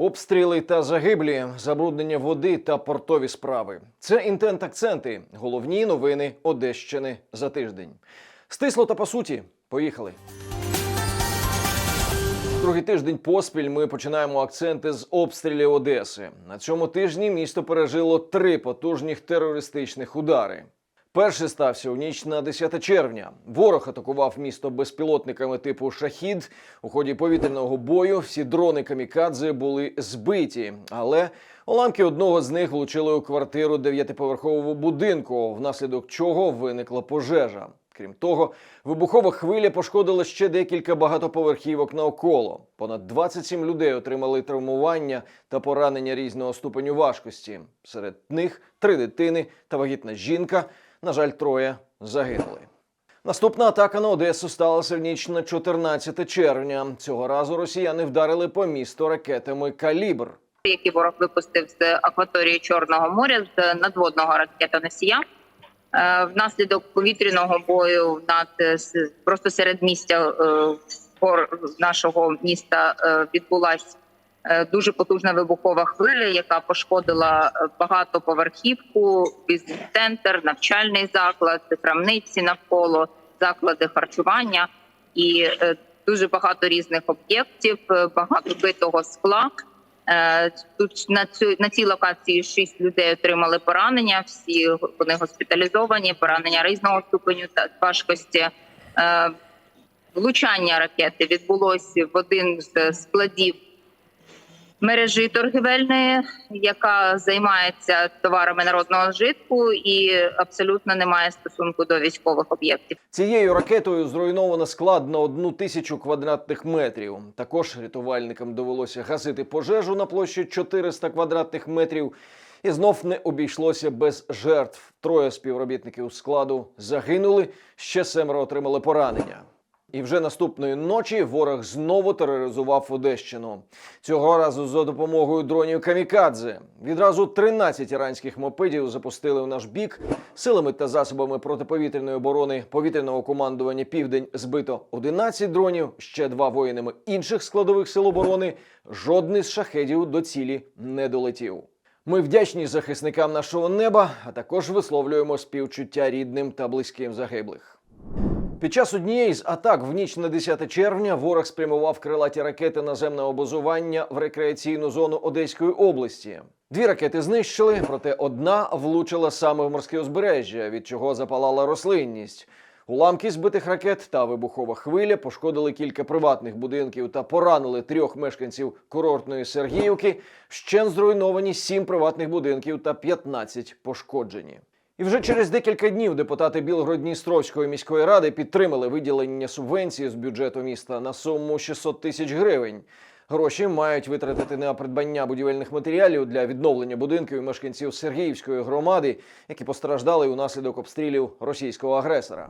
Обстріли та загиблі, забруднення води та портові справи. Це інтент акценти. Головні новини Одещини за тиждень. Стисло та по суті. Поїхали. Другий тиждень поспіль ми починаємо акценти з обстрілів Одеси. На цьому тижні місто пережило три потужних терористичних удари. Перший стався у ніч на 10 червня. Ворог атакував місто безпілотниками типу Шахід. У ході повітряного бою всі дрони камікадзе були збиті, але уламки одного з них влучили у квартиру дев'ятиповерхового будинку, внаслідок чого виникла пожежа. Крім того, вибухова хвиля пошкодила ще декілька багатоповерхівок навколо. Понад 27 людей отримали травмування та поранення різного ступеню важкості. Серед них три дитини та вагітна жінка. На жаль, троє загинули. Наступна атака на Одесу сталася в ніч на 14 червня. Цього разу росіяни вдарили по місту ракетами Калібр. які ворог випустив з акваторії Чорного моря з надводного ракетоносія. Е, Внаслідок повітряного бою над е, просто серед місця е, нашого міста відбулась е, дуже потужна вибухова хвиля, яка пошкодила е, багатоповерхівку, бізнес-центр, навчальний заклад, крамниці навколо, заклади харчування і е, дуже багато різних об'єктів, е, багато битого скла. Е, Тут на цю на цій локації шість людей отримали поранення. Всі вони госпіталізовані, поранення різного ступеню та важкості. Е, Влучання ракети відбулося в один з складів мережі торгівельної, яка займається товарами народного вжитку і абсолютно не має стосунку до військових об'єктів. Цією ракетою зруйновано склад на одну тисячу квадратних метрів. Також рятувальникам довелося гасити пожежу на площі 400 квадратних метрів. І знов не обійшлося без жертв. Троє співробітників складу загинули, ще семеро отримали поранення. І вже наступної ночі ворог знову тероризував Одещину. Цього разу за допомогою дронів Камікадзе. Відразу 13 іранських мопедів запустили в наш бік. Силами та засобами протиповітряної оборони повітряного командування Південь збито 11 дронів, ще два воїнами інших складових сил оборони. Жодний з шахедів до цілі не долетів. Ми вдячні захисникам нашого неба, а також висловлюємо співчуття рідним та близьким загиблих. Під час однієї з атак в ніч на 10 червня ворог спрямував крилаті ракети наземного базування в рекреаційну зону Одеської області. Дві ракети знищили, проте одна влучила саме в морське узбережжя, від чого запалала рослинність. Уламки збитих ракет та вибухова хвиля пошкодили кілька приватних будинків та поранили трьох мешканців курортної Сергіївки. Ще зруйновані сім приватних будинків та 15 пошкоджені. І вже через декілька днів депутати Білгород-Дністровської міської ради підтримали виділення субвенції з бюджету міста на суму 600 тисяч гривень. Гроші мають витратити на придбання будівельних матеріалів для відновлення будинків мешканців Сергіївської громади, які постраждали унаслідок обстрілів російського агресора.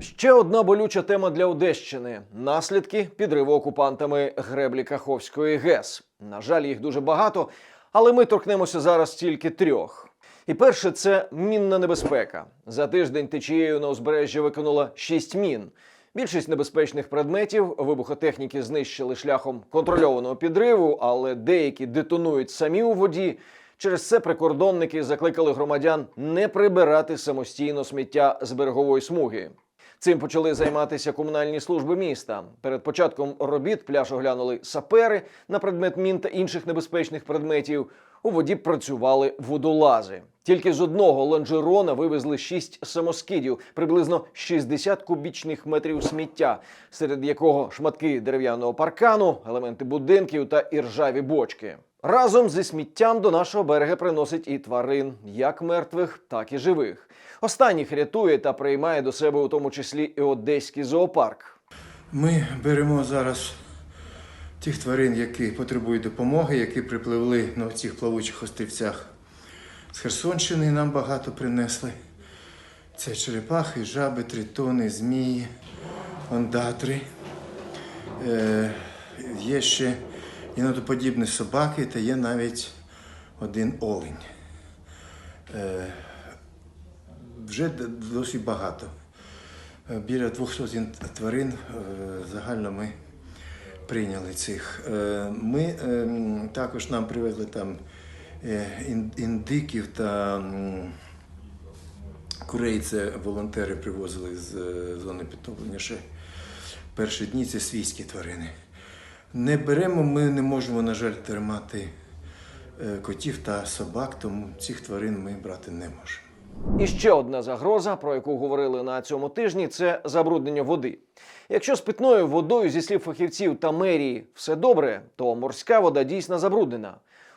Ще одна болюча тема для Одещини наслідки підриву окупантами греблі Каховської ГЕС. На жаль, їх дуже багато, але ми торкнемося зараз тільки трьох. І перше це мінна небезпека. За тиждень течією на узбережжі викинула шість мін. Більшість небезпечних предметів вибухотехніки знищили шляхом контрольованого підриву, але деякі детонують самі у воді. Через це прикордонники закликали громадян не прибирати самостійно сміття з берегової смуги. Цим почали займатися комунальні служби міста. Перед початком робіт пляж оглянули сапери на предмет мін та інших небезпечних предметів. У воді працювали водолази. Тільки з одного лонжерона вивезли шість самоскидів, приблизно 60 кубічних метрів сміття, серед якого шматки дерев'яного паркану, елементи будинків та іржаві бочки. Разом зі сміттям до нашого берега приносить і тварин, як мертвих, так і живих. Останніх рятує та приймає до себе у тому числі і одеський зоопарк. Ми беремо зараз тих тварин, які потребують допомоги, які припливли на цих плавучих острівцях з Херсонщини, нам багато принесли. Це черепахи, жаби, тритони, змії, ондатри. Е, є ще інодоподібні собаки та є навіть один олень. Е, вже досить багато. Е, Біля 200 тварин е, загально ми прийняли цих. Е, Ми ем, також нам привезли там е, індиків та курей. Це волонтери привозили з е, зони підтоплення ще перші дні. Це свійські тварини. Не беремо, ми не можемо, на жаль, тримати е, котів та собак, тому цих тварин ми брати не можемо. І ще одна загроза, про яку говорили на цьому тижні, це забруднення води. Якщо з питною водою, зі слів фахівців та мерії, все добре, то морська вода дійсно забруднена.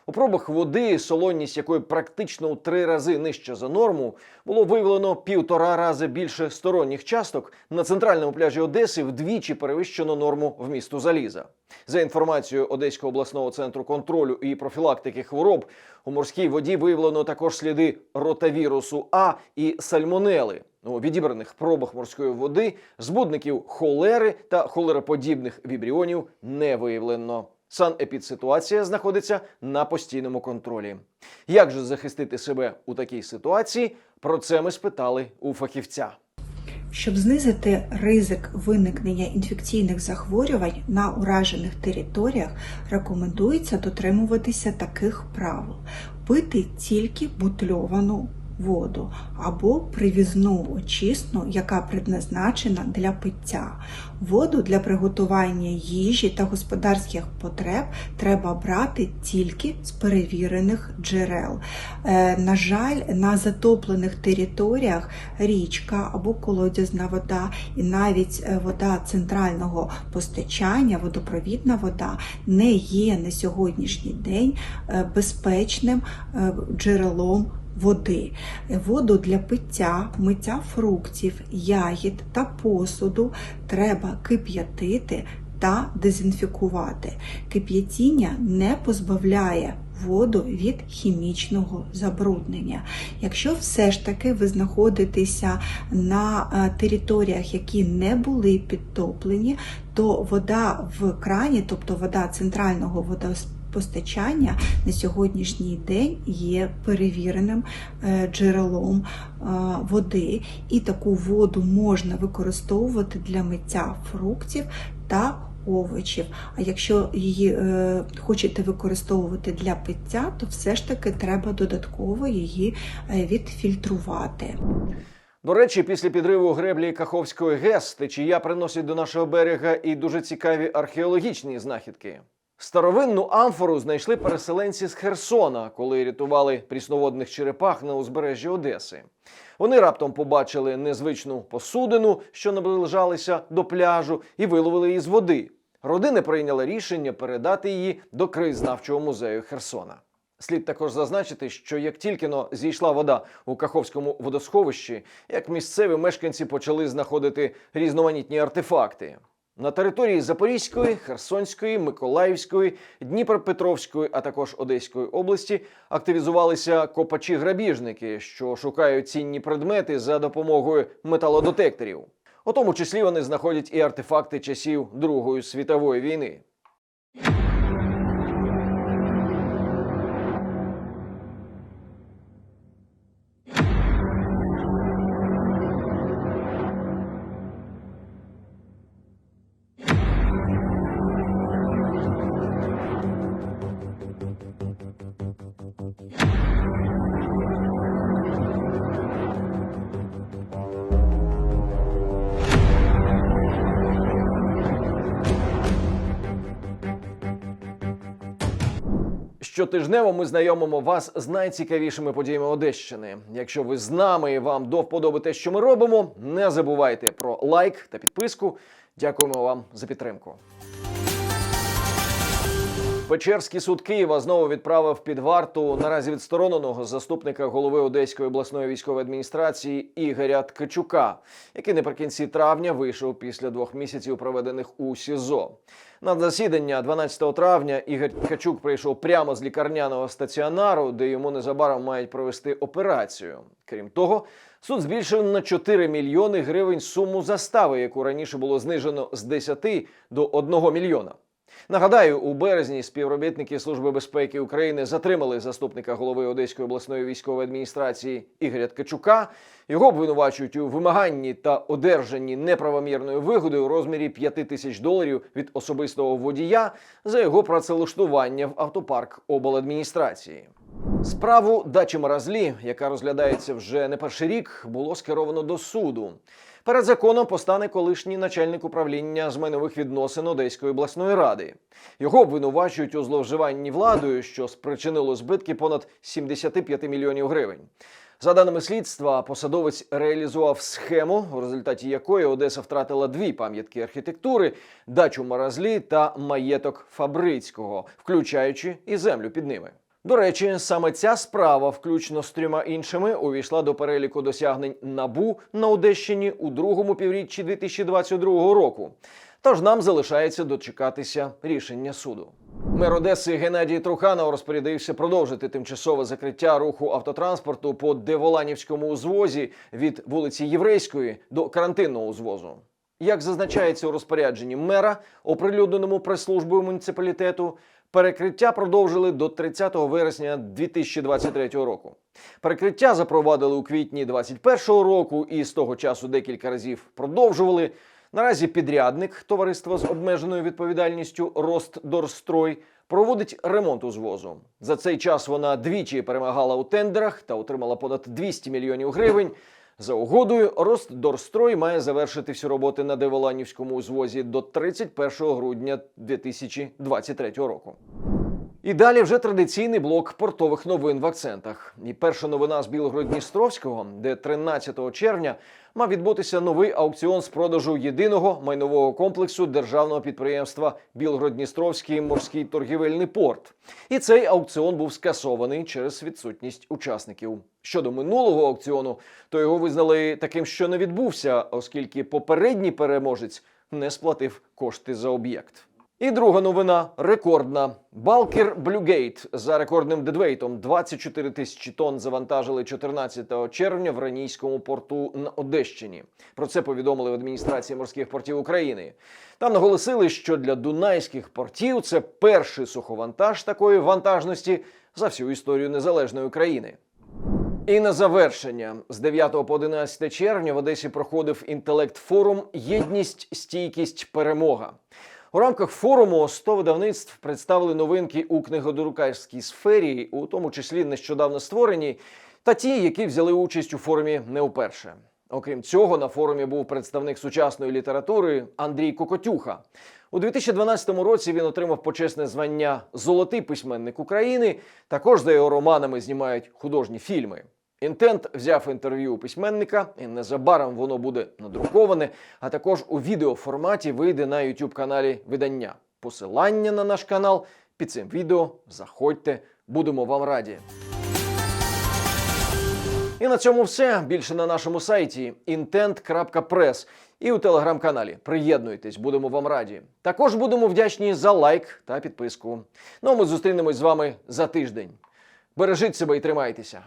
У пробах води, солонність якої практично у три рази нижча за норму, було виявлено півтора рази більше сторонніх часток. На центральному пляжі Одеси вдвічі перевищено норму вмісту заліза. За інформацією Одеського обласного центру контролю і профілактики хвороб, у морській воді виявлено також сліди ротавірусу А і сальмонели. У відібраних пробах морської води збудників холери та холероподібних вібріонів не виявлено. Санепідситуація знаходиться на постійному контролі. Як же захистити себе у такій ситуації? Про це ми спитали у фахівця. Щоб знизити ризик виникнення інфекційних захворювань на уражених територіях, рекомендується дотримуватися таких правил: пити тільки бутильовану воду або привізну очисну, яка предназначена для пиття. Воду для приготування їжі та господарських потреб треба брати тільки з перевірених джерел. Е, На жаль, на затоплених територіях річка або колодязна вода, і навіть е, вода центрального постачання, водопровідна вода, не є на сьогоднішній день е, безпечним джерелом. Води, воду для пиття, миття фруктів, ягід та посуду треба кип'ятити та дезінфікувати. Кип'ятіння не позбавляє воду від хімічного забруднення. Якщо все ж таки ви знаходитеся на е, територіях, які не були підтоплені, то вода в крані, тобто вода центрального водопостачання на сьогоднішній день є перевіреним е, джерелом е, води, і таку воду можна використовувати для миття фруктів та овочів. А якщо її е, хочете використовувати для пиття, то все ж таки треба додатково її відфільтрувати. До речі, після підриву греблі Каховської ГЕС течія приносить до нашого берега і дуже цікаві археологічні знахідки. Старовинну амфору знайшли переселенці з Херсона, коли рятували прісноводних черепах на узбережжі Одеси. Вони раптом побачили незвичну посудину, що наближалися до пляжу, і виловили її з води. Родини прийняли рішення передати її до краєзнавчого музею Херсона. Слід також зазначити, що як тільки но зійшла вода у Каховському водосховищі, як місцеві мешканці почали знаходити різноманітні артефакти. На території Запорізької, Херсонської, Миколаївської, Дніпропетровської, а також Одеської області активізувалися копачі-грабіжники, що шукають цінні предмети за допомогою металодетекторів. У тому числі вони знаходять і артефакти часів Другої світової війни. Щотижнево ми знайомимо вас з найцікавішими подіями Одещини. Якщо ви з нами і вам до вподоби те, що ми робимо, не забувайте про лайк та підписку. Дякуємо вам за підтримку. Печерський суд Києва знову відправив під варту наразі відстороненого заступника голови Одеської обласної військової адміністрації Ігоря Ткачука, який наприкінці травня вийшов після двох місяців, проведених у СІЗО. На засідання 12 травня Ігор Ткачук прийшов прямо з лікарняного стаціонару, де йому незабаром мають провести операцію. Крім того, суд збільшив на 4 мільйони гривень суму застави, яку раніше було знижено з 10 до 1 мільйона. Нагадаю, у березні співробітники Служби безпеки України затримали заступника голови Одеської обласної військової адміністрації Ігоря Ткачука. Його обвинувачують у вимаганні та одержанні неправомірної вигоди у розмірі 5 тисяч доларів від особистого водія за його працевлаштування в автопарк обладміністрації. Справу дачі Маразлі, яка розглядається вже не перший рік, було скеровано до суду. Перед законом постане колишній начальник управління з майнових відносин Одеської обласної ради. Його обвинувачують у зловживанні владою, що спричинило збитки понад 75 мільйонів гривень. За даними слідства, посадовець реалізував схему, у результаті якої Одеса втратила дві пам'ятки архітектури: дачу Маразлі та маєток Фабрицького, включаючи і землю під ними. До речі, саме ця справа, включно з трьома іншими, увійшла до переліку досягнень набу на Одещині у другому півріччі 2022 року. Тож нам залишається дочекатися рішення суду. Мер Одеси Геннадій Труханов розпорядився продовжити тимчасове закриття руху автотранспорту по Деволанівському узвозі від вулиці Єврейської до карантинного узвозу. Як зазначається у розпорядженні мера, оприлюдненому прес-службою муніципалітету, перекриття продовжили до 30 вересня 2023 року. Перекриття запровадили у квітні 2021 року і з того часу декілька разів продовжували. Наразі підрядник товариства з обмеженою відповідальністю Ростдорстрой проводить ремонт узвозу. За цей час вона двічі перемагала у тендерах та отримала понад 200 мільйонів гривень. За угодою, Ростдорстрой має завершити всі роботи на Деволанівському узвозі до 31 грудня 2023 року. І далі вже традиційний блок портових новин в акцентах. І перша новина з Білгород-Дністровського, де 13 червня мав відбутися новий аукціон з продажу єдиного майнового комплексу державного підприємства Білгород-Дністровський морський торгівельний порт. І цей аукціон був скасований через відсутність учасників. Щодо минулого аукціону, то його визнали таким, що не відбувся, оскільки попередній переможець не сплатив кошти за об'єкт. І друга новина рекордна. Балкер Блюгейт за рекордним дедвейтом 24 тисячі тонн завантажили 14 червня в Ранійському порту на Одещині. Про це повідомили в адміністрації морських портів України. Там наголосили, що для дунайських портів це перший суховантаж такої вантажності за всю історію незалежної України. І на завершення з 9 по 11 червня в Одесі проходив інтелект-форум Єдність, стійкість, перемога. У рамках форуму 100 видавництв представили новинки у книгодрукарській сфері, у тому числі нещодавно створені, та ті, які взяли участь у форумі не вперше. Окрім цього, на форумі був представник сучасної літератури Андрій Кокотюха. У 2012 році він отримав почесне звання Золотий письменник України. Також за його романами знімають художні фільми. Інтент взяв інтерв'ю у письменника, і незабаром воно буде надруковане, а також у відеоформаті вийде на youtube каналі видання. Посилання на наш канал під цим відео. Заходьте, будемо вам раді. І на цьому все. Більше на нашому сайті intent.press і у телеграм-каналі. Приєднуйтесь, будемо вам раді. Також будемо вдячні за лайк та підписку. Ну а ми зустрінемось з вами за тиждень. Бережіть себе і тримайтеся.